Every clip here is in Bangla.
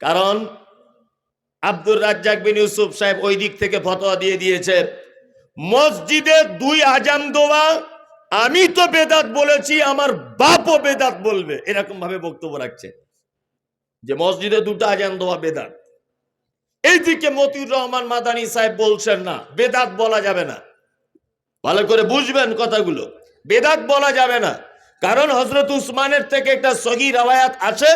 কারণ আব্দুর রাজ্জাক বিন ইউসুফ সাহেব ওই দিক থেকে ফতোয়া দিয়ে দিয়েছে, মসজিদে দুই আজান দেওয়া, আমি তো বেদাত বলেছি, আমার বাপও বেদাত বলবে এরকম ভাবে বক্তব্য রাখছে যে মসজিদে দুটো আজান দেওয়া বেদাত। এইদিকে মতিউর রহমান মাদানী সাহেব বলছেন না, বেদাত বলা যাবে না। ভালো করে বুঝবেন কথাগুলো, বেদাত বলা যাবে না। কারণ হজরত উসমানের থেকে একটা সহি রাওয়ায়াত আছে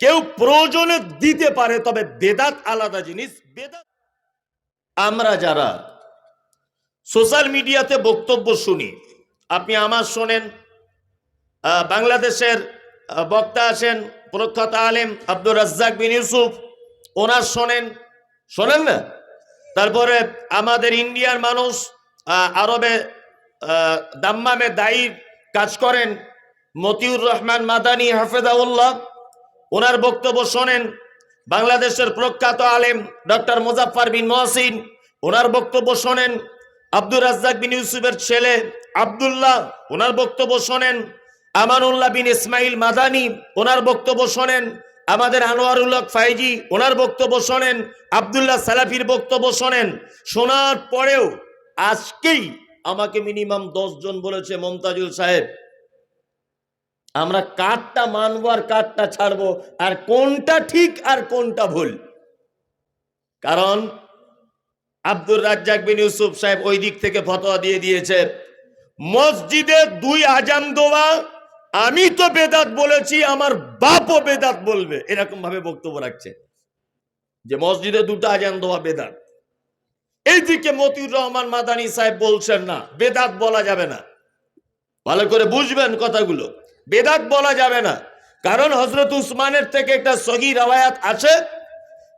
কেউ প্রয়োজনে দিতে পারে, তবে বেদাত আলাদা জিনিস। বেদাত আমরা যারা সোশ্যাল মিডিয়াতে বক্তব্য শুনি, আপনি আমার শোনেন বাংলাদেশের বক্তা আছেন প্রখ্যাত আলেম আব্দুর রাজ্জাক বিন ইউসুফ, ওনার শোনেন। শোনেন না? তারপরে আমাদের ইন্ডিয়ার মানুষ আরবে দাম্মামে দায়ী কাজ করেন মতিউর রহমান মাদানী হাফেজাউল্লাহ। ওনার বক্তব্য শোনেন বাংলাদেশের প্রখ্যাত আলেম ডক্টর মুজাফফর বিন মহসিন। ওনার বক্তব্য শোনেন আব্দুর রাজ্জাক বিন ইউসুফের ছেলে আব্দুল্লাহ। ওনার বক্তব্য শোনেন আমানুল্লাহ বিন ইসমাইল মাদানি। ওনার বক্তব্য শোনেন আমাদের আনোয়ারুল হক ফাইজি। ওনার বক্তব্য শোনেন আব্দুল্লাহ সালাফির বক্তব্য শোনেন। শোনার পরেও আজকেই আমাকে মিনিমাম জন বলেছে মমতাজুল সাহেব। আমরা কাঠটা মানবো আর কাঠটা ছাড়বো, আর কোনটা ঠিক আর কোনটা ভুল। কারণ আব্দুর রাজ্জাক বিন ইউসুফ সাহেব ওই দিক থেকে ফতোয়া দিয়ে দিয়েছে, মসজিদে দুই আজান দেওয়া, আমি তো বেদাত বলেছি, আমার বাপও বেদাত বলবে এরকম ভাবে বক্তব্য রাখছে। যে মসজিদে দুটো আজান দেওয়া বেদাত। এইদিকে মতিউর রহমান মাদানী সাহেব বলছেন না, বেদাত বলা যাবে না। ভালো করে বুঝবেন কথাগুলো। বেদাত বলা যাবে না। কারণ হজরত উসমানের থেকে একটা সহি রাওয়ায়াত আছে,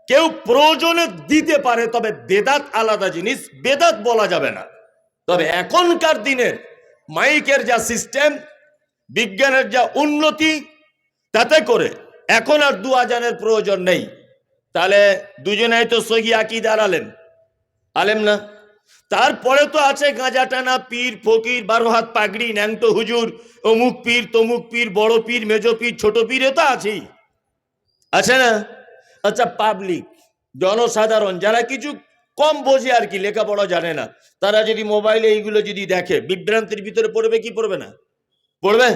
কেউ প্রয়োজনে দিতে পারে, তবে বেদাত আলাদা জিনিস, বেদাত বলা যাবে না। তবে এখনকার দিনের মাইকের যা সিস্টেম, বিজ্ঞানের যা উন্নতি, তাতে করে এখন আর দু আজানের প্রয়োজন নেই। তাহলে দুজনেই তো সহি আকি দাঁড়ালেন আলেম না? তারপরে তো আছে গাঁজা টানা, পীর, ফকির, বারো হাত পাগড়ি, ন্যাংটো হুজুর, অমুক পীর, তমুক পীর, বড় পীর, মেজ পীর, ছোট পীর তো আছেই। আছে না? আচ্ছা পাবলিক জনসাধারণ, যারা কিছু কম বোঝে আর কি, লেখাপড়া জানে না, তারা যদি মোবাইলে এইগুলো যদি দেখে, বিভ্রান্তির ভিতরে পড়বে কি পড়বে না? পড়বে?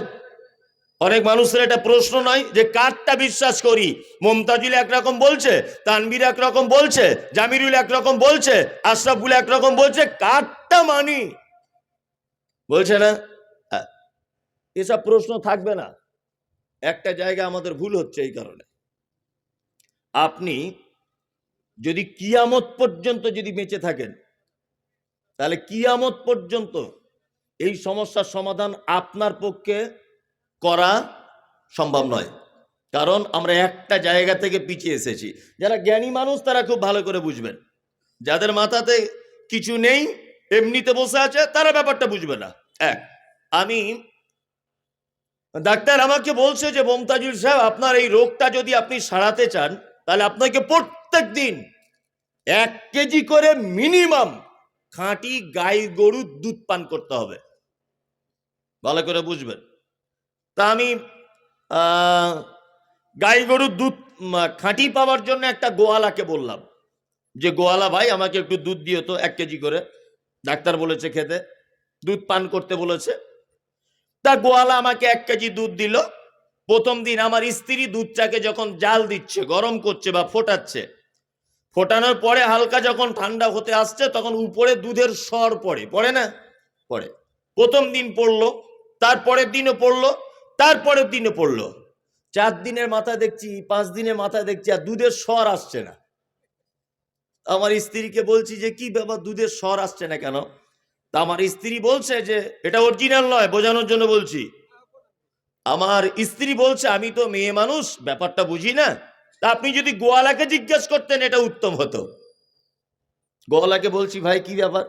অনেক মানুষের এটা প্রশ্ন নয় যে কারটা বিশ্বাস করি? মমতাজুল একরকম বলছে তানবির একরকম বলছে, জামিরুল একরকম বলছে, আশরাফুল একরকম বলছে, কারটা মানি? বলছে না। এসব প্রশ্ন থাকবে না। একটা জায়গা আমাদের ভুল হচ্ছে এই কারণে। আপনি যদি কিয়ামত পর্যন্ত যদি বেঁচে থাকেন, তাহলে কিয়ামত পর্যন্ত এই সমস্যার সমাধান আপনার পক্ষে করা সম্ভব নয়। কারণ আমরা একটা জায়গা থেকে পিছিয়ে এসেছি। যারা জ্ঞানী মানুষ, তারা খুব ভালো করে বুঝবেন। যাদের মাথাতে কিছু নেই, এমনিতে বসে আছে, তারা ব্যাপারটা বুঝবে না। এক, আমি ডাক্তার আমাকে বলছে যে, মমতাজুল সাহেব, আপনার এই রোগটা যদি আপনি সারাতে চান, তাহলে আপনাকে প্রত্যেক দিন এক কেজি করে মিনিমাম খাঁটি গাই গরুর দুধ পান করতে হবে। ভালো করে বুঝবেন। তা আমি গাই গরুর দুধ খাঁটি পাওয়ার জন্য একটা গোয়ালাকে বললাম। যে, গোয়ালা ভাই, আমাকে একটু দুধ দিও তো, এক কেজি করে। ডাক্তার বলেছে খেতে। দুধ পান করতে বলেছে। তা গোয়ালা আমাকে এক কেজি দুধ দিল। প্রথম দিন আমার স্ত্রী দুধটাকে যখন জাল দিচ্ছে, গরম করছে বা ফোটাচ্ছে, ফোটানোর পরে হালকা যখন ঠান্ডা হতে আসছে, তখন উপরে দুধের স্বর পড়ে। পড়ে না? পড়ে। প্রথম দিন পড়ল, তারপরের দিনও পড়ল। তারপরের দিনও পড়ল। চার দিনের মাথা দেখছি, পাঁচ দিনের মাথা দেখছি, আর দুধের স্বর আসছে না। আমার স্ত্রীকে বলছি যে, কি ব্যাপার, দুধের স্বর আসছে না কেন? তা আমার স্ত্রী বলছে যে, এটা অরিজিনাল নয়, বোঝানোর জন্য বলছি। আমার স্ত্রী বলছে, আমি তো মেয়ে মানুষ, ব্যাপারটা বুঝি না। তা আপনি যদি গোয়ালাকে জিজ্ঞেস করতেন, এটা উত্তম হতো। গোয়ালাকে বলছি, ভাই, কি ব্যাপার?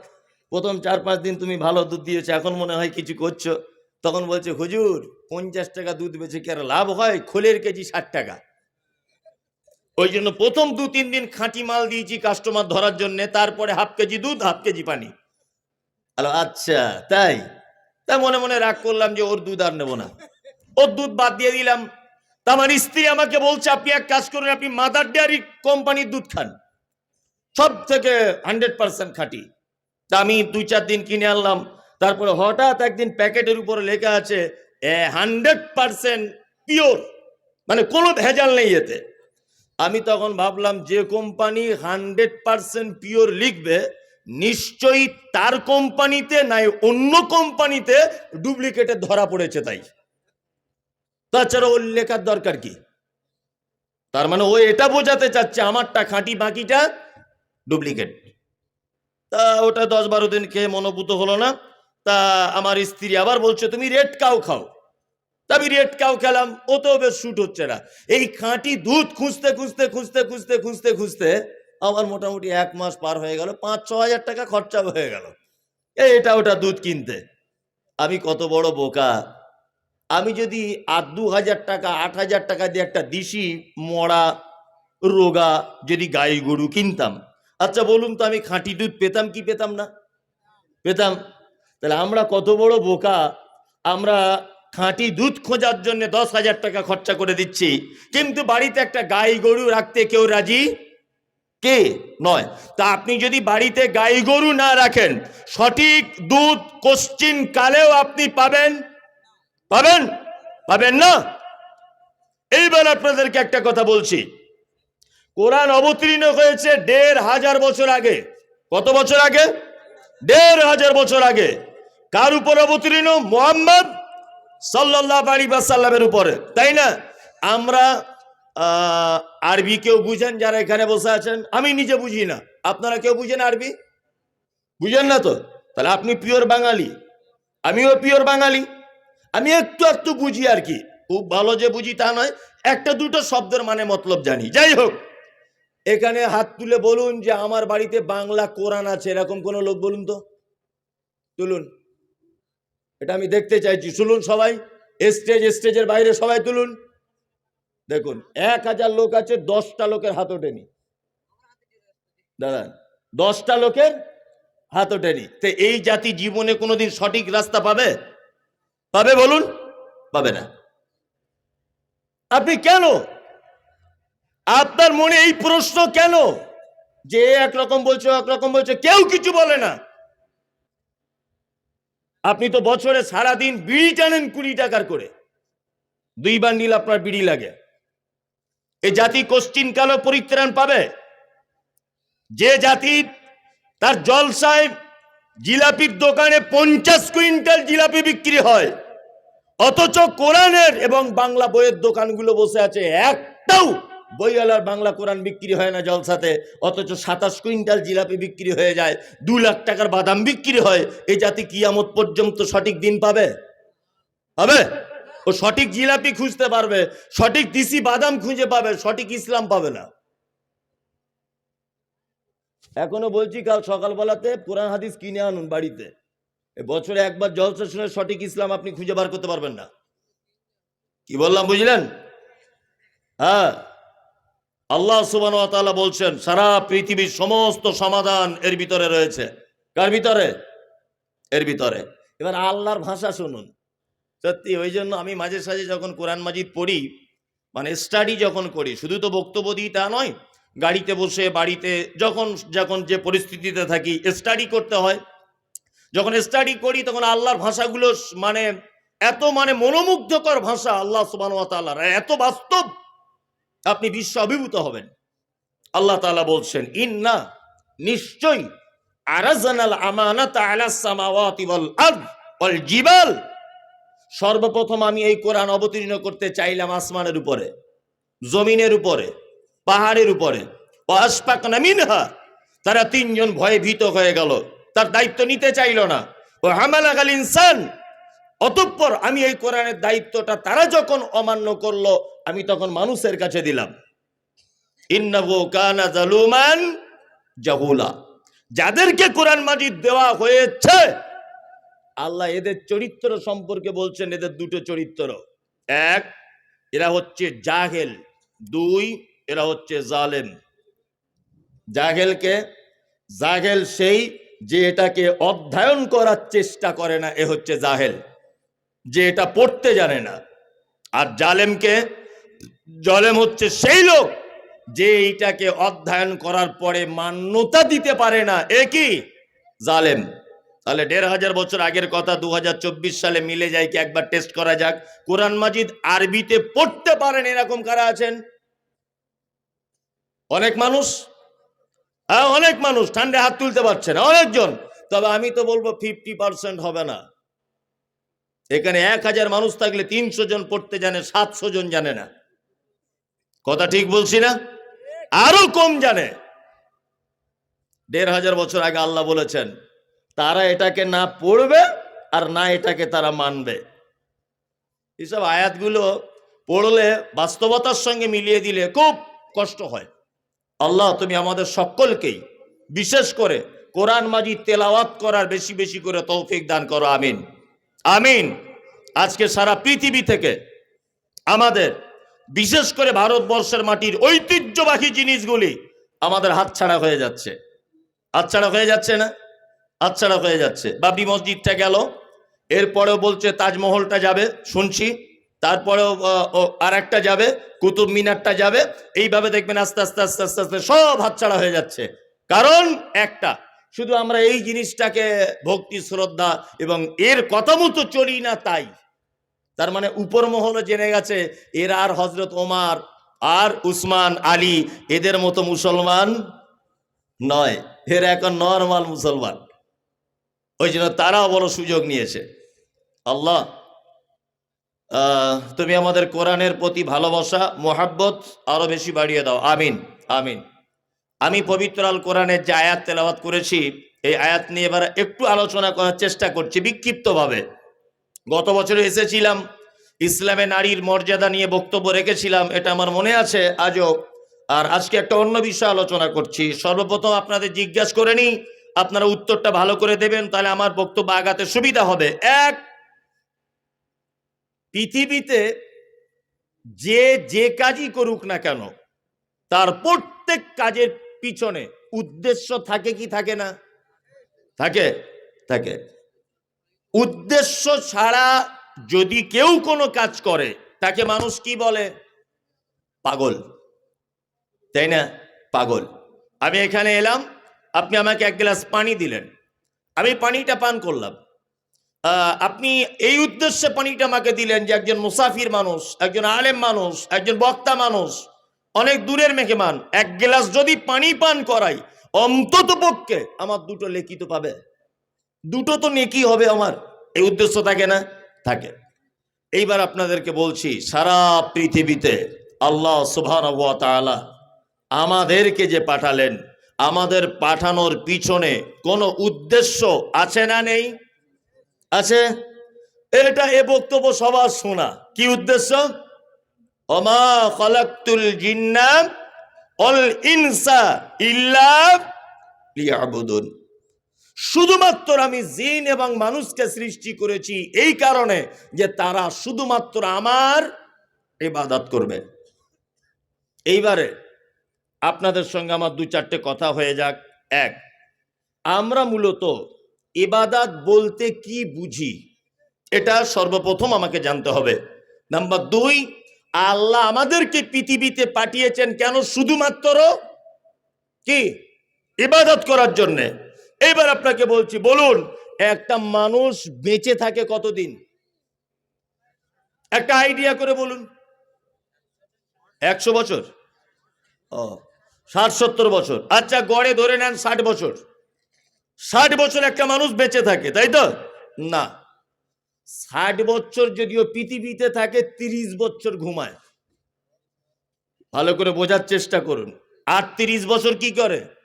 প্রথম চার পাঁচ দিন তুমি ভালো দুধ দিয়েছ, এখন মনে হয় কিছু করছ। তখন বলছে, হুজুর, পঞ্চাশ টাকা দুধ বেচে কি আর লাভ হয়? খোলের কেজি ষাট টাকা। ওই জন্য প্রথম দু, তিন দিন খাঁটি মাল দিয়েছি কাস্টমার ধরার জন্য, তারপরে হাফ কেজি দুধ হাফ কেজি পানি। আচ্ছা তাই? তাই মনে মনে রাগ করলাম যে ওর দুধ আর নেব না। ওর দুধ বাদ দিয়ে দিলাম। তা আমার স্ত্রী আমাকে বলছে, আপনি এক কাজ করুন, আপনি মাদার ডেয়ারি কোম্পানির দুধ খান। সব থেকে হান্ড্রেড পার্সেন্ট খাঁটি। তা আমি দুই, চার দিন কিনে আনলাম। তারপরে হঠাৎ একদিন প্যাকেটের উপরে লেখা আছে হান্ড্রেড পার্সেন্ট পিওর। মানে কোনো ভেজাল নেই এতে। আমি তখন ভাবলাম, যে কোম্পানি হান্ড্রেড পার্সেন্ট পিওর লিখবে, নিশ্চয়ই তার কোম্পানিতে নাই অন্য কোম্পানিতে ডুপ্লিকেটে ধরা পড়েছে তাই। তাছাড়া ওর লেখার দরকার কি? তার মানে ও এটা বোঝাতে চাচ্ছে, আমারটা খাঁটি বাকিটা ডুপ্লিকেট। তা ওটা দশ বারো দিন খেয়ে মনোভূত হলো না। তা আমার স্ত্রী আবার বলছে, তুমি রেড কাউ খাও। আমি রেড কাউ খেলাম, ও তো বেশ শুট হচ্ছে না। এই খাঁটি দুধ খুঁজতে খুঁজতে খুঁজতে খুঁজতে খুঁজতে খুঁজতে আমার মোটামুটি এক মাস পার হয়ে গেল, পাঁচ, ছ হাজার টাকা খরচা হয়ে গেল। এটা ওটা দুধ কিনতে। আমি কত বড় বোকা। আমি যদি আর দু হাজার টাকা, আট হাজার টাকা দিয়ে একটা দিশি, মরা, রোগা যদি গাই গরু কিনতাম আচ্ছা বলুন তো আমি খাঁটি দুধ পেতাম কি পেতাম না? পেতাম। তাহলে আমরা কত বড় বোকা? আমরা খাঁটি দুধ খোঁজার জন্য দশ হাজার টাকা খরচা করে দিচ্ছি। কিন্তু বাড়িতে একটা গাই গরু রাখতে কেউ রাজি? কে? নয়। তা আপনি যদি বাড়িতে গাই গরু না রাখেন, সঠিক দুধ কোশ্চিন কালেও আপনি পাবেন? পাবেন? পাবেন না? এইবার আপনাদেরকে একটা কথা বলছি। কোরআন অবতীর্ণ হয়েছে দেড় হাজার বছর আগে। কত বছর আগে? দেড় হাজার বছর আগে। কার উপর অবতীর্ণ? মোহাম্মদ সাল্লাহ আলী সাল্লামের উপরে। তাই না? আমরা আরবি কেউ বুঝেন যারা এখানে বসে আছেন? আমি নিজে বুঝি না। আপনারা কেউ বুঝেন আরবি? বুঝেন না তো? তাহলে আপনি পিওর বাঙালি। আমিও পিওর বাঙালি। আমি একটু একটু বুঝি আর কি। খুব ভালো যে বুঝি তা নয়। একটা দুটো শব্দের মানে মতলব জানি। যাই হোক, এখানে হাত তুলে বলুন যে আমার বাড়িতে বাংলা কোরআন আছে। এরকম কোনো লোক বলুন তো। তুলুন। এটা আমি দেখতে চাইছি। শুনুন সবাই স্টেজ স্টেজের বাইরে সবাই তুলুন। দেখুন, এক হাজার লোক আছে, দশটা লোকের হাত ওঠেনি। দাদা দশটা লোকের হাত ওঠেনি। তো এই জাতি জীবনে কোনোদিন সঠিক রাস্তা পাবে? পাবে বলুন? পাবে না। আপনি কেন? আপনার মনে এই প্রশ্ন কেন? যে একরকম বলছে একরকম বলছে, কেউ কিছু বলে না। আপনি তো বছরে সারাদিন বিড়ি টানেন কুড়ি টাকার করে। দুই বান্ডিল আপনার বিড়ি লাগে। এই জাতি কোশ্চিন কালো পরিত্রাণ পাবে? যে জাতি তার জলসায় জিলাপির দোকানে পঞ্চাশ কুইন্টাল জিলাপি বিক্রি হয়, অথচ কোরআনের এবং বাংলা বইয়ের দোকানগুলো বসে আছে একটাও। বইওয়ালার বাংলা কোরআন বিক্রি হয় না জলসাতে, অথচ সাতাশ কুইন্টাল জিলাপি বিক্রি হয়ে যায়, দু লাখ টাকার বাদাম বিক্রি হয় এই জাতি কিয়ামত পর্যন্ত সঠিক দিন পাবে? পাবে? ও সঠিক জিলাপি খুঁজতে পারবে, সঠিক দিসি বাদাম খুঁজে পাবে, সঠিক ইসলাম পাবে না। এখনও বলছি, কাল সকালবেলাতে কোরআন হাদিস কিনে আনুন বাড়িতে। বছরে একবার জলসা শুনে সঠিক ইসলাম আপনি খুঁজে বার করতে পারবেন না। কি বললাম, বুঝলেন? হ্যাঁ। আল্লাহ সুবান বলছেন, সারা পৃথিবীর সমস্ত সমাধান এর ভিতরে রয়েছে। কার ভিতরে? এর ভিতরে। এবার আল্লাহর ভাষা শুনুন। সত্যি ওই জন্য আমি মাঝে সাঝে যখন কোরআন মাজিদ পড়ি মানে স্টাডি যখন করি, শুধু তো বক্তব্য দিই তা নয়, গাড়িতে বসে, বাড়িতে, যখন যখন যে পরিস্থিতিতে থাকি, স্টাডি করতে হয়। যখন স্টাডি করি, তখন আল্লাহর ভাষাগুলো মানে এত মানে মনোমুগ্ধকর ভাষা আল্লাহ সুবান এত বাস্তব। আপনি বিশ্ব অভিভূত হবেন। আল্লাহ তাআলা বলছেন, ইন্না নিশ্চয়ই আরাজানাল আমানাত আলা সামাওয়াতি ওয়াল আরদ ওয়াল জিবাল। সর্বপ্রথম আমি এই কোরআন অবতীর্ণ করতে চাইলাম আসমানের উপরে, জমিনের উপরে, পাহাড়ের উপরে। অস্পাক মিনহা। তারা তিনজন ভয়ে ভীত হয়ে গেল। তার দায়িত্ব নিতে চাইল না। ও হামালাগাল ইনসান। অতঃপর আমি এই কোরআনের দায়িত্বটা তারা যখন অমান্য করল আমি তখন মানুষের কাছে দিলাম। ইন্নাহু কানা জালুমান জাহুলা। যাদেরকে কোরআন মাজিদ দেওয়া হয়েছে, আল্লাহ এদের চরিত্র সম্পর্কে বলছেন, এদের দুটো চরিত্র। এক, এরা হচ্ছে জাহেল। দুই, এরা হচ্ছে জালেম। জাহেলকে জাহেল সেই যে এটাকে অধ্যয়ন করার চেষ্টা করে না, এ হচ্ছে জাহেল। যে এটা পড়তে জানে না। আর জালেমকে জলেম হচ্ছে সেই লোক যে এইটাকে অধ্যয়ন করার পরে মান্যতা দিতে পারে না। এ কি? জালেম। তাহলে দেড় হাজার বছর আগের কথা, দু হাজার চব্বিশ সালে মিলে যায় কি? একবার টেস্ট করা যাক। কোরআন মাজিদ আরবিতে পড়তে পারেন এরকম কারা আছেন? অনেক মানুষ? হ্যাঁ অনেক মানুষ। ঠান্ডা হাত তুলতে পারছে না। অনেকজন। তবে আমি তো বলব ফিফটি পার্সেন্ট হবে না। এখানে এক হাজার মানুষ থাকলে তিনশো জন পড়তে জানে, সাতশো জন জানে না। কথা ঠিক বলছি না? আরও কম জানে। দেড় হাজার বছর আগে আল্লাহ বলেছেন, তারা এটাকে না পড়বে আর না এটাকে তারা মানবে। এসব আয়াতগুলো পড়লে বাস্তবতার সঙ্গে মিলিয়ে দিলে খুব কষ্ট হয়। আল্লাহ, তুমি আমাদের সকলকেই, বিশেষ করে কোরআন মাজিদ তেলাওয়াত করার বেশি বেশি করে তৌফিক দান করো, আমিন। আমিন। আজকে সারা পৃথিবী থেকে আমাদের বিশেষ করে ভারতবর্ষের মাটির ঐতিহ্যবাহী জিনিসগুলি আমাদের হাতছাড়া হয়ে যাচ্ছে। হাতছাড়া হয়ে যাচ্ছে না? হাতছাড়া হয়ে যাচ্ছে। বাবরি মসজিদটা গেল, এরপরেও বলছে তাজমহলটা যাবে, শুনছি। তারপরেও আর একটা যাবে, কুতুব মিনারটা যাবে। এইভাবে দেখবেন আস্তে আস্তে আস্তে আস্তে আস্তে সব হাতছাড়া হয়ে যাচ্ছে। কারণ একটা, শুধু আমরা এই জিনিসটাকে ভক্তি, শ্রদ্ধা এবং এর কথা মতো চলি না তাই। তার মানে উপর মহলে জেনে গেছে, এরা আর হজরত ওমার আর উসমান আলী এদের মতো মুসলমান নয়। এরা এখন নর্মাল মুসলমান। ওই জন্য তারাও বড় সুযোগ নিয়েছে। আল্লাহ তুমি আমাদের কোরআনের প্রতি ভালোবাসা, মোহাব্বত আরও বেশি বাড়িয়ে দাও। আমিন আমিন। আমি পবিত্র আল কোরআনের যে আয়াত তেলাওয়াত করেছি, এই আয়াত নিয়ে এবার একটু আলোচনা করার চেষ্টা করছি বিক্ষিপ্তভাবে। গত বছরে এসেছিলাম, ইসলামে নারীর মর্যাদা নিয়ে বক্তব্য রেখেছিলাম, এটা আমার মনে আছে আজও। আর আজকে একটা অন্য বিষয় আলোচনা করছি। সর্বপ্রথম আপনাদের জিজ্ঞাসা করে নিই, আপনারা উত্তরটা ভালো করে দেবেন, তাহলে আমার বক্তব্য আগাতে সুবিধা হবে। এক, পৃথিবীতে যে যে কাজই করুক না কেন, তার প্রত্যেক কাজের পিছনে উদ্দেশ্য থাকে কি থাকে না? থাকে থাকে। উদ্দেশ্য ছাড়া যদি কেউ কোনো কাজ করে, তাকে মানুষ কি বলে? পাগল। তাই না? পাগল। আমি এখানে এলাম, আপনি আমাকে এক গ্লাস পানি দিলেন। আমি পানিটা পান করলাম। আপনি এই উদ্দেশ্যে পানিটা আমাকে দিলেন যে একজন মুসাফির মানুষ, একজন আলেম মানুষ, একজন বক্তা মানুষ, অনেক দূরের মেহমান, এক গ্লাস যদি পানি পান করাই অন্তত পক্ষে আমার দুটো লেখিত পাবে। দুটো তো নেকি হবে আমার। এই উদ্দেশ্য থাকে না? থাকে। এইবার আপনাদেরকে বলছি, সারা পৃথিবীতে আল্লাহ সুবহান আমাদেরকে যে পাঠালেন, আমাদের পাঠানোর পিছনে কোনো উদ্দেশ্য আছে না নেই? আছে? এটা এ বক্তব্য সবার শোনা। কি উদ্দেশ্য? অমা খলাক্তুল জিন্না অল ইনসা ইল্লা শুধুমাত্র আমি জিন এবং মানুষকে সৃষ্টি করেছি এই কারণে যে তারা শুধুমাত্র আমার ইবাদত করবে। এইবারে আপনাদের সঙ্গে আমার দু চারটে কথা হয়ে যাক। এক, আমরা মূলত ইবাদাত বলতে কি বুঝি? এটা সর্বপ্রথম আমাকে জানতে হবে। নাম্বার দুই, আল্লাহ আমাদেরকে পৃথিবীতে পাঠিয়েছেন কেন শুধুমাত্র কি? ইবাদত করার জন্যে। এবার আপনাকে বলছি, বলুন, একটা মানুষ বেঁচে থাকে কতদিন? একটা আইডিয়া করে বলুন। একশো বছর? ও, ষাট, সত্তর বছর। আচ্ছা গড়ে ধরে নেন ষাট বছর। ষাট বছর একটা মানুষ বেঁচে থাকে, তাই তো? না। ষাট বছর যদিও পৃথিবীতে থাকে, তিরিশ বছর ঘুমায়। ভালো করে বোঝার চেষ্টা করুন। আর তিরিশ বছর কি করে?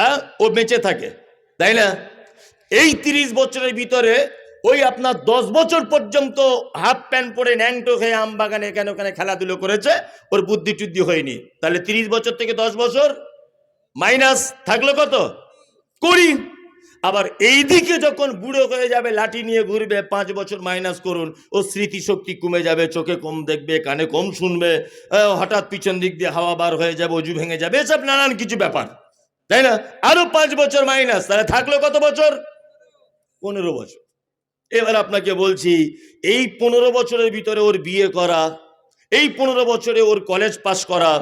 হ্যাঁ? ও বেঁচে থাকে, তাই না? এই তিরিশ বছরের ভিতরে ওই আপনার দশ বছর পর্যন্ত হাফ প্যান্ট পরে ন্যাংটো খেয়ে আম বাগানে কেন ওখানে খেলাধুলো করেছে? ওর বুদ্ধি টুদ্ধি হয়নি। তাহলে তিরিশ বছর থেকে দশ বছর? মাইনাস থাকল কত? কুড়ি। আবার এই দিকে যখন বুড়ো হয়ে যাবে, লাঠি নিয়ে ঘুরবে, পাঁচ বছর মাইনাস করুন, ও স্মৃতিশক্তি কমে যাবে, চোখে কম দেখবে, কানে কম শুনবে হঠাৎ পিছন দিক দিয়ে হাওয়া বার হয়ে যাবে, অজু ভেঙে যাবে, এসব নানান কিছু ব্যাপার। তাই না? আরও পাঁচ বছর মাইনাস তাহলে থাকল কত বছর? পনেরো বছর। এবার আপনাকে বলছি, এই পনেরো বছরের ভিতরে ওর বিয়ে করা, এই পনেরো বছরে ওর কলেজ পাশ করা,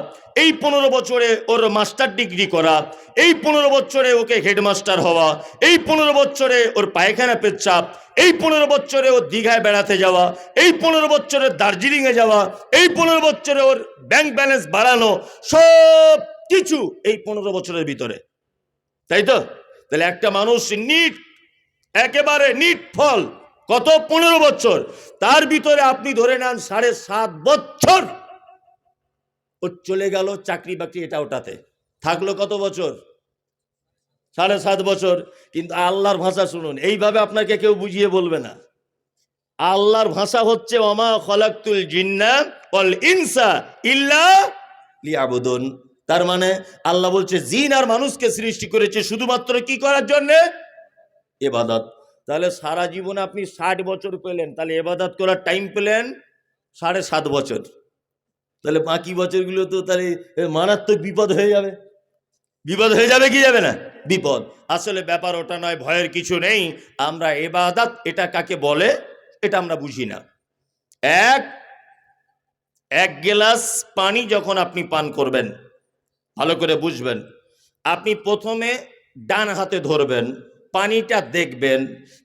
এই পনেরো বছরে ওর মাস্টার ডিগ্রি করা, এই পনেরো বছরে ওকে হেডমাস্টার হওয়া, এই পনেরো বছরে ওর পায়খানা পেচ্ছাপ এই পনেরো বছরে ওর দীঘায় বেড়াতে যাওয়া, এই পনেরো বছরে দার্জিলিংয়ে যাওয়া, এই পনেরো বছরে ওর ব্যাংক ব্যালেন্স বাড়ানো, সব কিছু এই পনেরো বছরের ভিতরে। তাই তো? তাহলে একটা মানুষ নিট, একেবারে নিট ফল, কত পনেরো বছর? তার ভিতরে আপনি ধরে নেন সাড়ে সাত বছর। ও চলে গেল চাকরি বাকরি এটা ওটাতে। থাকল কত বছর? সাড়ে সাত বছর। কিন্তু আল্লাহর ভাষা শুনুন, এইভাবে আপনাকে কেউ বুঝিয়ে বলবে না। আল্লাহর ভাষা হচ্ছে অমা খলাকুল জিন্না ইনসা ইল্লা লিয়াবুদুন। তার মানে আল্লাহ বলছে, জিন আর মানুষকে সৃষ্টি করেছে শুধুমাত্র কি করার জন্যে? এবাদত। তাহলে সারা জীবনে আপনি ষাট বছর পেলেন, তাহলে এবাদত করার টাইম পেলেন সাড়ে সাত বছর। তাহলে বাকি বছরগুলো তো তাহলে মারাত্মক বিপদ হয়ে যাবে। বিপদ হয়ে যাবে, কি যাবে না? বিপদ। আসলে ব্যাপার ওটা নয়, ভয়ের কিছু নেই। আমরা এবাদাত, এটা কাকে বলে? এটা আমরা বুঝি না। এক এক গ্লাস পানি যখন আপনি পান করবেন ভালো করে বুঝবেন। আপনি প্রথমে ডান হাতে ধরবেন, পানিটা দেখবেন,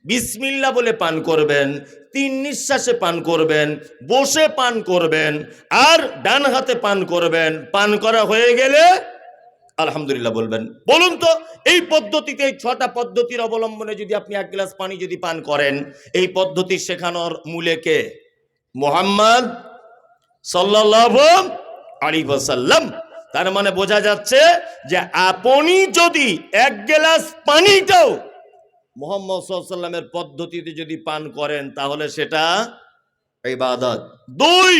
বিসমিল্লা বলে পান করবেন, তিন নিঃশ্বাসে পান করবেন, বসে পান করবেন, আর ডান হাতে পান করবেন। পান করা হয়ে গেলে আলহামদুলিল্লাহ বলবেন। বলুন তো, এই পদ্ধতিতে ছটা পদ্ধতির অবলম্বনে যদি আপনি এক গ্লাস পানি যদি পান করেন, এই পদ্ধতি শেখানোর মূলে কে? মোহাম্মদ সাল্লাল্লাহু আলাইহি ওয়াসাল্লাম। তার মানে বোঝা যাচ্ছে যে আপনি যদি এক গ্লাস পানিটাও মোহাম্মদ সাল্লামের পদ্ধতিতে যদি পান করেন, তাহলে সেটা ইবাদত। দুই,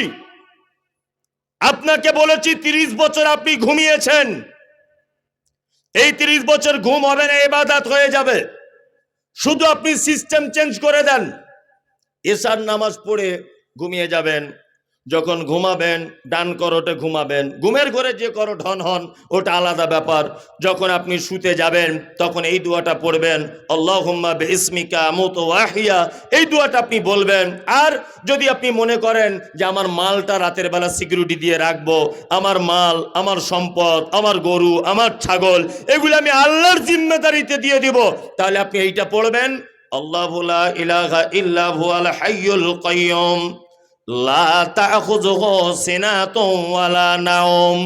আপনাকে বলেছি তিরিশ বছর আপনি ঘুমিয়েছেন। এই তিরিশ বছর ঘুম হবে না এবাদাত হয়ে যাবে। শুধু আপনি সিস্টেম চেঞ্জ করে দেন। এশার নামাজ পড়ে ঘুমিয়ে যাবেন। যখন ঘুমাবেন, ডান করোটে ঘুমাবেন, ঘুমের ঘরে যে করোট হন হন, ওটা আলাদা ব্যাপার। যখন আপনি শুতে যাবেন, তখন এই দুয়াটা পড়বেন আল্লাহ হুম্মা ইসমিকা মতো ওয়াহিয়া এই দুয়াটা আপনি বলবেন। আর যদি আপনি মনে করেন যে, আমার মালটা রাতের বেলা সিকিউরিটি দিয়ে রাখব, আমার মাল, আমার সম্পদ, আমার গরু, আমার ছাগল, এগুলো আমি আল্লাহর জিম্মেদারিতে দিয়ে দিব। তাহলে আপনি এইটা পড়বেন, আল্লাহ ইলাহা ইল্লাহ হাইয়ুল কাইয়ুম। নাওম।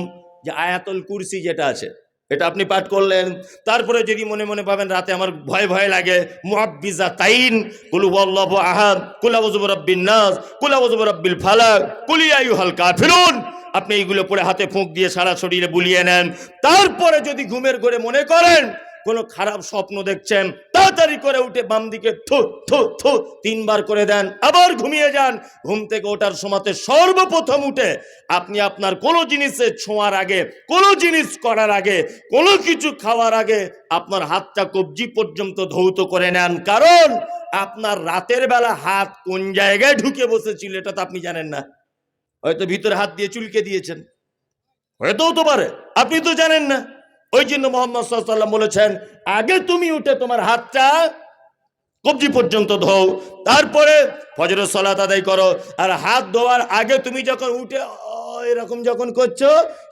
যে আয়াতুল কুরসি যেটা আছে, এটা আপনি পাঠ করলেন। তারপরে যদি মনে মনে পাবেন রাতে আমার ভয় ভয় লাগে নাস আপনি এইগুলো পরে হাতে ফুঁক দিয়ে সারা শরীরে বুলিয়ে নেন। তারপরে যদি ঘুমের ঘরে মনে করেন কোনো খারাপ স্বপ্ন দেখছেন, তাড়াতাড়ি করে উঠে বাম দিকে থু থু থু, তিনবার করে দেন, আবার ঘুমিয়ে যান। ঘুম থেকে ওঠার সময়তে সর্বপ্রথম উঠে আপনি আপনার কোনো জিনিসে ছোঁয়ার আগে, কোনো জিনিস করার আগে, কোনো কিছু খাওয়ার আগে আপনার হাতটা কবজি পর্যন্ত ধৌত করে নেন। কারণ আপনার রাতের বেলা হাত কোন জায়গায় ঢুকে বসেছিল এটা তো আপনি জানেন না। হয়তো ভিতরে হাত দিয়ে চুলকে দিয়েছেন। হয়তো হতে পারে, আপনি তো জানেন না। ওই জন্য মোহাম্মদ সাল্লাম বলেছেন, আগে তুমি উঠে তোমার হাতটা কবজি পর্যন্ত ধোও, তারপরে ফজরের সলাত আদায় করো। আর হাত ধোয়ার আগে তুমি যখন উঠে, এরকম যখন করছ,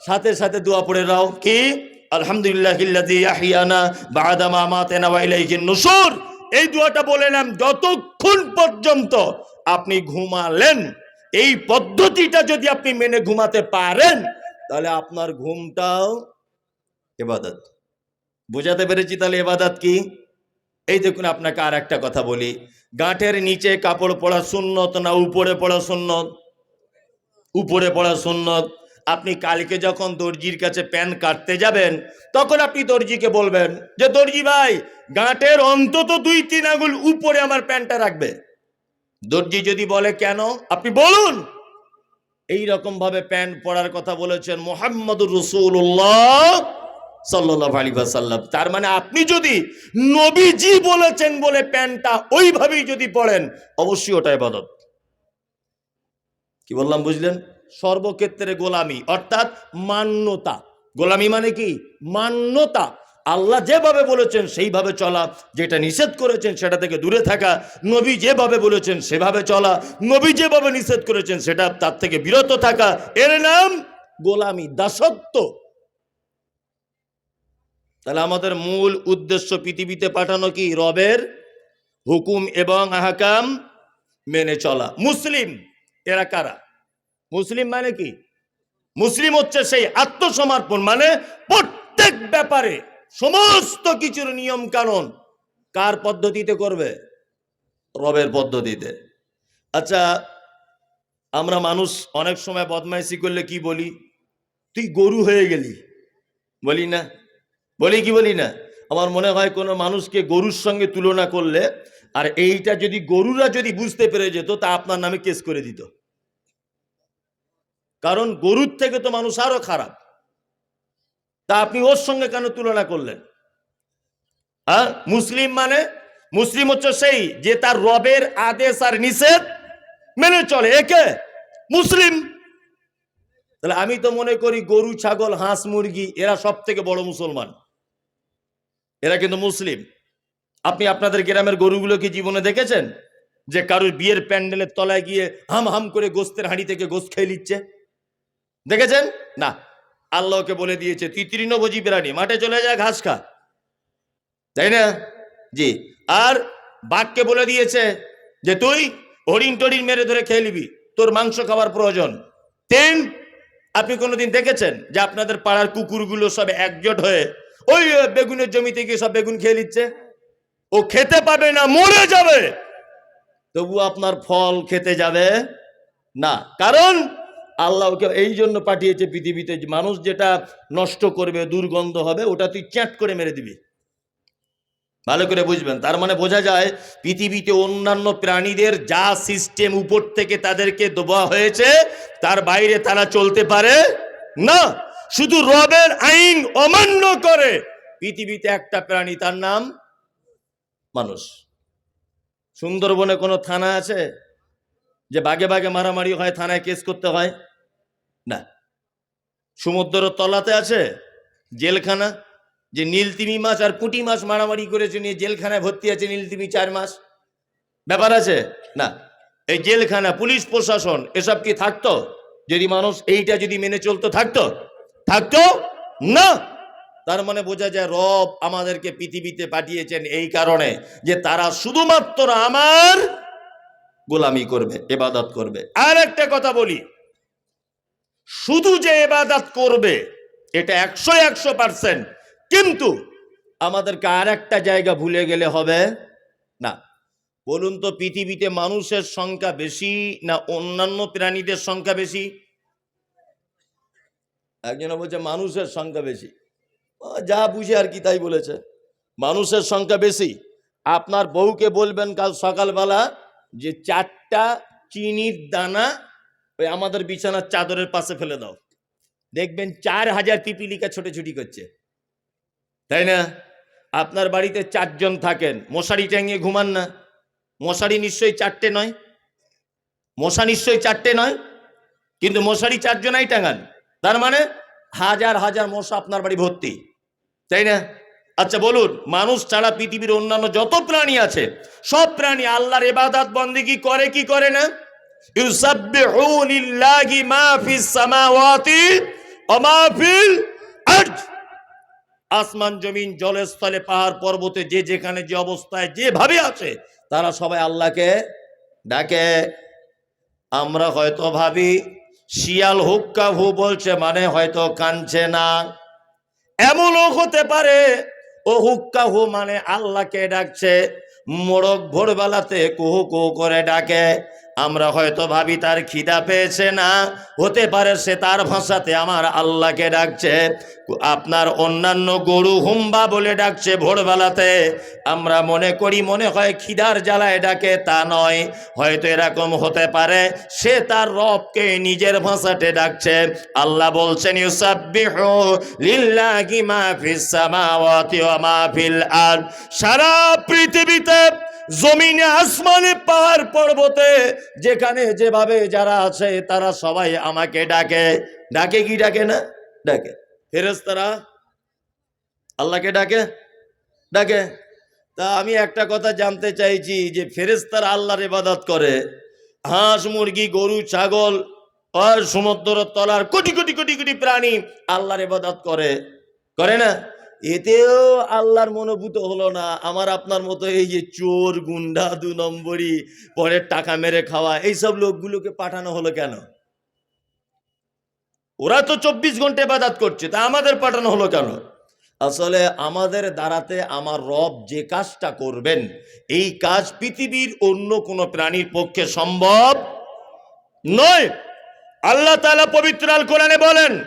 সাথে সাথে দোয়া পড়ে রাও কি? আলহামদুলিল্লাহ এই দোয়াটা বলে নাম যতক্ষণ পর্যন্ত আপনি ঘুমালেন, এই পদ্ধতিটা যদি আপনি মেনে ঘুমাতে পারেন, তাহলে আপনার ঘুমটাও এবাদত বোঝাতে পেরেছি তাহলে এবাদত কি? এই দেখুন আপনাকে আর একটা কথা বলি। গাঁটের নিচে কাপড় পরা সুন্নত না উপরে পড়া সুন্নত? উপরে পড়া সুন্নত। আপনি কালকে যখন দর্জির কাছে প্যান কাটতে যাবেন, তখন আপনি দর্জিকে বলবেন যে, দর্জি ভাই গাঁটের অন্তত দুই, তিন আঙুল উপরে আমার প্যান্টটা রাখবে। দর্জি যদি বলে, কেন? আপনি বলুন। এই রকম ভাবে প্যান্ট পরার কথা বলেছেন মোহাম্মদুর রসুল্লাহ সাল্লাহ আলী সাল্লাম তার মানে আপনি যদি নবীজি বলেছেন বলে প্যান্টটা ওইভাবেই যদি পড়েন, অবশ্যই ওটা ইবাদত। কি বললাম, বুঝলেন? সর্বক্ষেত্রে গোলামি, অর্থাৎ মান্যতা। গোলামি মানে কি? মান্যতা। আল্লাহ যেভাবে বলেছেন সেইভাবে চলা, যেটা নিষেধ করেছেন সেটা থেকে দূরে থাকা, নবী যেভাবে বলেছেন সেভাবে চলা, নবী যেভাবে নিষেধ করেছেন সেটা তার থেকে বিরত থাকা, এর নাম গোলামি, দাসত্ব। তাহলে আমাদের মূল উদ্দেশ্য পৃথিবীতে পাঠানো কি? রবের হুকুম এবং আহকাম মেনে চলা। মুসলিম, এরা কারা? মুসলিম মানে কি? মুসলিম হচ্ছে সেই আত্মসমর্পণ মানে প্রত্যেক ব্যাপারে সমস্ত কিছুর নিয়ম কানুন কার পদ্ধতিতে করবে? রবের পদ্ধতিতে। আচ্ছা আমরা মানুষ অনেক সময় বদমাইশি করলে কি বলি? তুই গরু হয়ে গেলি। বলি না? বলি কি বলি না? আমার মনে হয় কোনো মানুষকে গরুর সঙ্গে তুলনা করলে আর এইটা যদি গরুরা যদি বুঝতে পেরে যেত, তা আপনার নামে কেস করে দিত। কারণ গরুর থেকে তো মানুষ আরও খারাপ। তা আপনি ওর সঙ্গে কেন তুলনা করলেন? হ্যাঁ? মুসলিম মানে? মুসলিম হচ্ছে সেই যে তার রবের আদেশ আর নিষেধ মেনে চলে। একে মুসলিম। তাহলে আমি তো মনে করি গরু, ছাগল, হাঁস, মুরগি, এরা সব থেকে বড় মুসলমান। এরা কিন্তু মুসলিম। আপনি আপনাদের গ্রামের গরুগুলো কি জীবনে দেখেছেন? যে কারোর বিয়ের প্যান্ডেলের তলায় গিয়ে হাম হাম করে গোস্তের হাঁড়ি থেকে গোস্ত খেয়ে নিচ্ছে? দেখেছেন? না। আল্লাহকে বলে দিয়েছে, তুই তৃণভোজী প্রাণী, মাঠে চলে যা, ঘাস খা। তাই না? জি। আর বাঘকে বলে দিয়েছে যে, তুই হরিণ টরিণ মেরে ধরে খেয়ে নিবি, তোর মাংস খাওয়ার প্রয়োজন। তিন আপনি কোনোদিন দেখেছেন যে আপনাদের পাড়ার কুকুরগুলো সব একজোট হয়ে ওই বেগুনের জমিতে গিয়ে সব বেগুন খেয়ে নিচ্ছে। ও খেতে পাবে না, মরে যাবে। তবু আপনার ফল খেতে যাবে না। কারণ আল্লাহকে এই জন্য পাঠিয়েছে পৃথিবীতে মানুষ যেটা নষ্ট করবে, দুর্গন্ধ হবে, ওটা তুই চ্যাট করে মেরে দিবি। ভালো করে বুঝবেন। তার মানে বোঝা যায়, পৃথিবীতে অন্যান্য প্রাণীদের যা সিস্টেম উপর থেকে তাদেরকে দেওয়া হয়েছে, তার বাইরে তারা চলতে পারে না। শুধু রবের আইন অমান্য করে। পৃথিবীতে একটা প্রাণী, তার নাম মানুষ। সুন্দরবনে কোনো থানা আছে যে বাগে বাগে মারামারি হয়, থানায় কেস করতে হয়? না। সমুদ্র তলাতে আছে জেলখানা যে নীলতিমি মাছ আর পুঁটি মাছ মারামারি করেছে, নিয়ে জেলখানায় ভর্তি আছে নীলতিমি চার মাস। ব্যাপার আছে? না। এই জেলখানা, পুলিশ প্রশাসন, এসব কি থাকতো? যদি মানুষ এইটা যদি মেনে চলতো, থাকতো? থাকতো না। তার মানে বোঝা যায় রব আমাদেরকে পৃথিবীতে পাঠিয়েছেন এই কারণে যে তারা শুধুমাত্র আমার গোলামি করবে, এবাদত করবে। আর একটা কথা বলি, শুধু যে এবাদত করবে, এটা একশো একশো পার্সেন্ট। কিন্তু আমাদেরকে আর একটা জায়গা ভুলে গেলে হবে না। বলুন তো, পৃথিবীতে মানুষের সংখ্যা বেশি না অন্যান্য প্রাণীদের সংখ্যা বেশি? একজন বলছে, মানুষের সংখ্যা বেশি। যা বুঝে আর কি তাই বলেছে। মানুষের সংখ্যা বেশি? আপনার বউকে বলবেন কাল সকালবেলা যে চারটা চিনির দানা ওই আমাদের বিছানার চাদরের পাশে ফেলে দাও। দেখবেন চার হাজার পিপিলিকা ছোটাছুটি করছে। তাই না? আপনার বাড়িতে চারজন থাকেন। মশারি টাঙিয়ে ঘুমান না। মশারি নিশ্চয়ই চারটে নয়। মশা নিশ্চয়ই চারটে নয়। কিন্তু মশারি চারজনাই টাঙান। তার মানে হাজার হাজার মশা আপনার বাড়ি ভর্তি। তাই না? আচ্ছা বলুন, মানুষ ছাড়া পৃথিবীর অন্যান্য যত প্রাণী আছে, সব প্রাণী আল্লাহর এবাদাত বন্দি কি করে কি করে না? আসমান, জমিন, জলস্থলে, পাহাড়, পর্বতে, যে যেখানে যে অবস্থায়, যেভাবে আছে, তারা সবাই আল্লাহকে ডাকে। আমরা হয়তো ভাবি শিয়াল হুক্কা হু বলছে মানে হয়তো কানছে না। এমনও হতে পারে, ও হুক্কা হু মানে আল্লাহকে ডাকছে। মোড়ক ভোরবেলাতে কুহু কুহু করে ডাকে। আমরা হয়তো ভাবি তার খিদা পেয়েছে না, হতে পারে সে তার ভাষাতে আমার আল্লাহকে ডাকছে। আপনার অন্যান্য গরু হুম্বা বলে ডাকছে ভোরবেলাতে। আমরা মনে করি, মনে হয় খিদার জ্বালায় ডাকে, তা নয়। হয়তো এরকম হতে পারে, সে তার রবকে নিজের ভাষাতে ডাকছে। আল্লাহ বলছেন সারা পৃথিবীতে জমিনে আসমানে পাহাড় পর্বতে, যেখানে যেভাবে যারা আছে, তারা সবাই আমাকে ডাকে। ডাকে কি ডাকে না? ডাকে। ফেরেস্তারা আল্লাহকে ডাকে? ডাকে। তা আমি একটা কথা জানতে চাইছি যে ফেরেস্তার আল্লাহর ইবাদত করে। হাঁস, মুরগি, গরু, ছাগল, আর সমুদ্র তলার কোটি কোটি কোটি কোটি প্রাণী আল্লাহর ইবাদত করে। করে না? এতেও আল্লাহর মনোভূত হলো না। আমার আপনার মতো এই যে চোর, গুন্ডা, দু নম্বরই, পরের টাকা মেরে খাওয়া, এইসব লোকগুলোকে পাঠানো হলো কেন? ওরা তো চব্বিশ ঘণ্টা ইবাদত করছে, তা আমাদের পাঠানো হলো কেন? আসলে আমাদের দ্বারাতে আমার রব যে কাজটা করবেন, এই কাজ পৃথিবীর অন্য কোনো প্রাণীর পক্ষে সম্ভব নয়। আল্লাহ তাআলা পবিত্র আল কোরআনে বলেন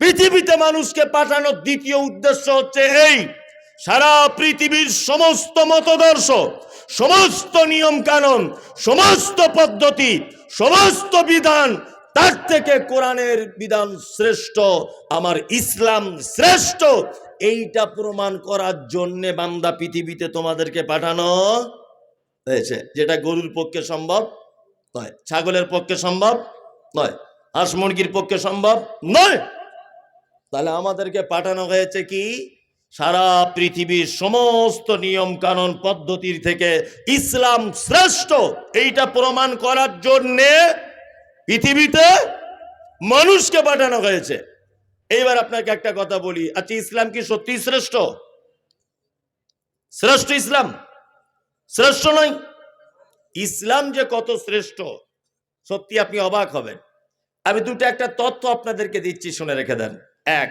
পৃথিবীতে মানুষকে পাঠানোর দ্বিতীয় উদ্দেশ্য হচ্ছে এই, সারা পৃথিবীর সমস্ত মতদর্শ, সমস্ত নিয়ম কানুন সমস্ত পদ্ধতি, সমস্ত বিধান, তার থেকে কোরআনের বিধান শ্রেষ্ঠ, আমার ইসলাম শ্রেষ্ঠ, এইটা প্রমাণ করার জন্যে বান্দা পৃথিবীতে তোমাদেরকে পাঠানো হয়েছে, যেটা গরুর পক্ষে সম্ভব। নয়। ছাগলের পক্ষে সম্ভব নয়। হাঁস মুরগির পক্ষে সম্ভব নয়। তাহলে আমাদেরকে পাঠানো হয়েছে কি? সারা পৃথিবীর সমস্ত নিয়ম কানুন পদ্ধতির থেকে ইসলাম শ্রেষ্ঠ। এইটা প্রমাণ করার জন্যে পৃথিবীতে মানুষকে পাঠানো হয়েছে। এইবার আপনাকে একটা কথা বলি। আচ্ছা ইসলাম কি সত্যি শ্রেষ্ঠ? শ্রেষ্ঠ ইসলাম? শ্রেষ্ঠ নয়। ইসলাম যে কত শ্রেষ্ঠ, সত্যি আপনি অবাক হবেন। আমি দুটো একটা তথ্য আপনাদেরকে দিচ্ছি, শুনে রেখে দেন। এক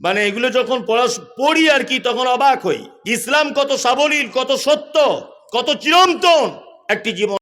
মানে এগুলো যখন পড়াশ, পড়ি আর কি, তখন অবাক হই। ইসলাম কত সাবলীল, কত সত্য, কত চিরন্তন একটি জীবন।